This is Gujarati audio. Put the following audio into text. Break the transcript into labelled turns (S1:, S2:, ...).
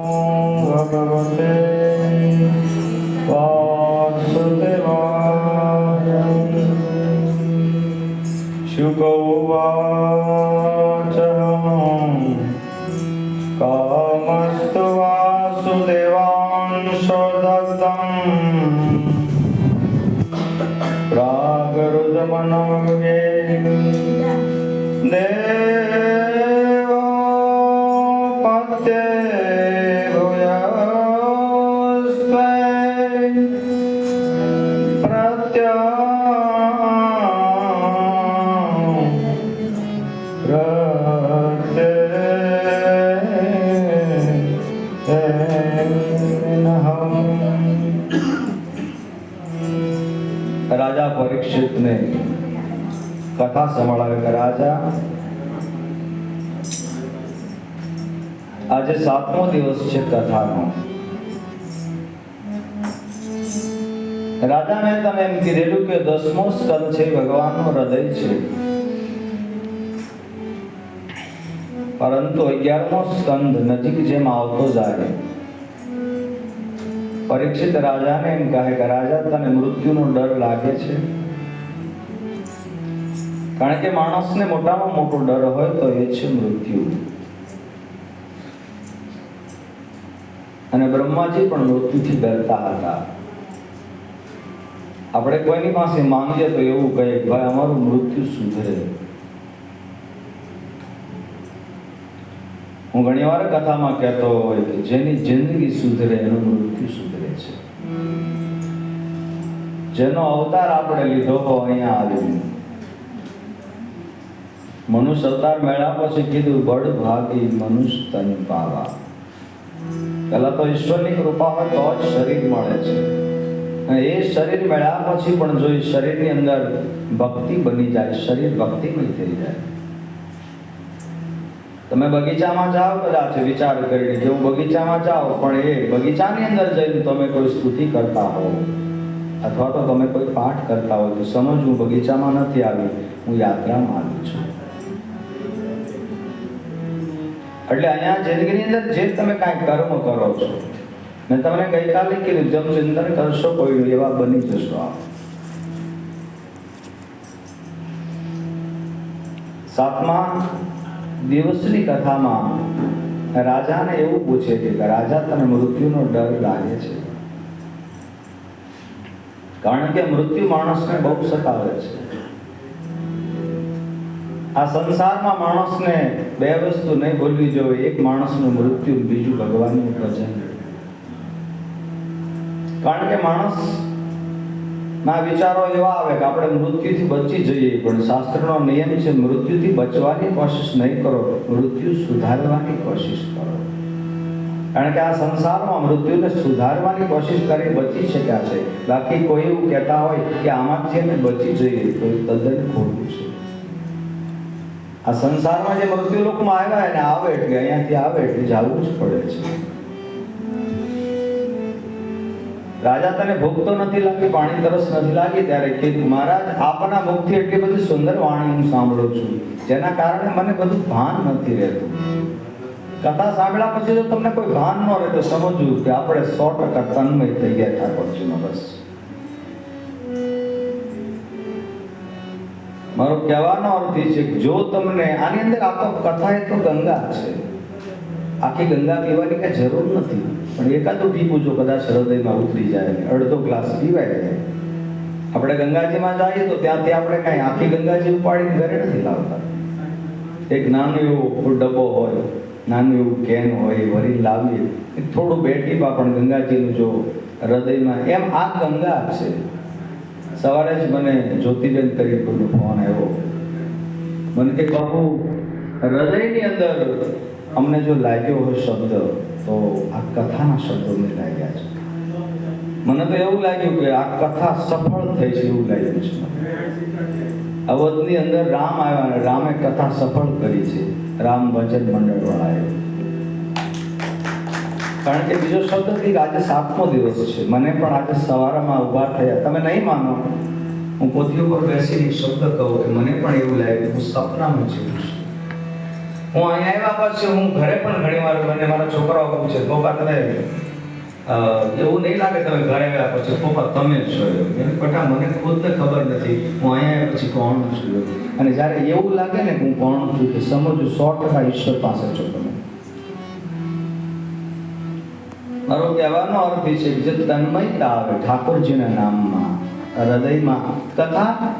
S1: भगवते वासुदेवाय शुकौ वाचहं कामस्तु वासुदेवांशदत्तम् प्रागरुदमनव्य રાજા પરીક્ષિતને કથા સંભળાવે કે રાજા આજે સાતમો દિવસ છે કથાનો રાજાને તમે એમ કીધેલું કે દસમો સ્કંદ છે ભગવાનનું હૃદય છે પરંતુ અગિયારમો સ્કંદ નજીક જેમ આવતો જાય પરીક્ષિત રાજાને એમ કહે કે, રાજા, તને મૃત્યુનો ડર લાગે છે? કારણ કે માણસને મોટામાં મોટો ડર હોય તો એ છે મૃત્યુ. અને બ્રહ્માજી પણ મૃત્યુથી ડરતા હતા. આપણે કોઈની પાસે માંગીએ તો એવું કહે ભાઈ, અમારું મૃત્યુ સુધરે. હું ઘણી વાર કથામાં કહેતો હોય કે જેની જિંદગી સુધરે, એનું મૃત્યુ સુધરે છે. જેનો અવતાર આપણે લીધો અહીંયા આવીને મનુષ્ય અવતાર મેળા પછી કીધું, બળ ભાગી મનુષ્ય તન પાવા. પહેલા તો ઈશ્વરની કૃપા હોય તો જ શરીર મળે છે. એ શરીર મેળા પછી પણ જો શરીરની અંદર ભક્તિ બની જાય, શરીર ભક્તિમય થઈ જાય. તમે બગીચામાં જાઓ કદાચ વિચાર કરીને કે હું બગીચામાં જાઓ પણ એ બગીચાની અંદર જઈને તમે કોઈ સ્તુતિ કરતા હો અથવા તો તમે કોઈ પાઠ કરતા હો તો સમજ હું બગીચામાં નથી આવી, હું યાત્રામાં આવી છું. એટલે અહીંયા જિંદગીની અંદર જે તમે કાંઈ કર્મ કરો છો મેં તમને ગઈકાલે કીધું, જમ ચિંતન કરશો કોઈ એવા બની જશો આપ. સાતમા દિવસની કથામાં રાજાને એવું પૂછે છે કે, રાજા, તને મૃત્યુનો ડર લાગે છે? કારણ કે મૃત્યુ માણસને બહુ સતાવે છે. આ સંસારમાં માણસને બે વસ્તુ નહીં ભૂલવી જોઈએ, એક માણસનું મૃત્યુ, બીજું ભગવાનનું ભજન. કારણ કે માણસ ના, વિચારો એવા આવે કે આપણે મૃત્યુથી બચી જઈએ, પણ શાસ્ત્રનો નિયમ છે, મૃત્યુથી બચવાની કોશિશ નહીં કરો, મૃત્યુ સુધારવાની કોશિશ કરો. કારણ કે આ સંસારમાં મૃત્યુને સુધારવાની કોશિશ કરી બચી શક્યા છે. બાકી કોઈ એવું કહેતા હોય કે આમાંથી અમે બચી જઈએ, તો તદ્દન ખોટું છે. આ સંસારમાં જે મૃત્યુ લોકમાં આવ્યા એને આવે એટલે અહીંયાથી આવે એટલે જવું જ પડે છે. રાજા તને ભૂખ તો નથી લાગી પાણી તરસ નથી લાગી, ત્યારે કીધું મહારાજ, આપના મુખથી એટલી બધી સુંદર વાણી હું સાંભળું છું. જેના કારણે મને બધું ભાન નથી રહેતું. કથા સાંભળ્યા પછી જો તમને કોઈ ભાન ન રહે, તો સમજવું કે આપણે સો ટકા તન્મય થઈ ગયા, ઠાકોરજીનો બસ. મારો કહેવાનો અર્થ એ છે કે જો તમને, આની અંદર આ તો કથા એ તો ગંગા છે. આખી ગંગા પીવાની કઈ જરૂર નથી. પણ એકાદું ટીપું જો કદાચ હૃદયમાં ઉતરી જાય અડધો ગ્લાસ પીવાય જાય. આપણે ગંગાજીમાં જઈએ તો ત્યાંથી આપણે કાંઈ આખી ગંગાજી ઉપાડીને ઘરે નથી લાવતા. એક નાનું એવું ડબ્બો હોય, નાનું એવું કેન હોય, વરી લાવીએ. થોડું બે ટીપા પણ ગંગાજીનું જો હૃદયમાં એમ આ ગંગા છે. સવારે જ મને જ્યોતિબેન કરી કોઈનો ફોન આવ્યો. મને કે, બાપુ, હૃદયની અંદર અમને જો લાગ્યો હોય શબ્દ તો આ કથાના શબ્દો મને લાગ્યા છે. મને તો એવું લાગ્યું કે આ કથા સફળ થઈ છે એવું લાગ્યું છે અવધની અંદર રામ આવ્યા અને રામે કથા સફળ કરી છે. રામ ભજન મંડળ વાળાએ કારણ કે બીજો શબ્દથી આજે સાતમો દિવસ છે. મને પણ આજે સવારમાં ઊભા થયા. તમે નહીં માનો. હું પોથી ઉપર બેસીને શબ્દ કહું કે મને પણ એવું લાગ્યું હું સપનામાં જીવું છું. હું અહીંયા આવ્યા પછી હું ઘરે પણ ઘણી વાર મને મારા છોકરાઓ પૂછે પપ્પા, તમે એવું નહીં લાગે તમે ઘરે આવ્યા પછી, પપ્પા, તમે જ છો બેટા મને ખુદને ખબર નથી. હું અહીંયા પછી કોણ છું અને જ્યારે એવું લાગે ને કે હું કોણ છું કે સમજુ સો ટકા ઈશ્વર પાસે છો તમે. મારો કહેવાનો અર્થ એ છે જે તન્મયતા આવે ઠાકોરજીના નામમાં, હૃદયમાં, તથા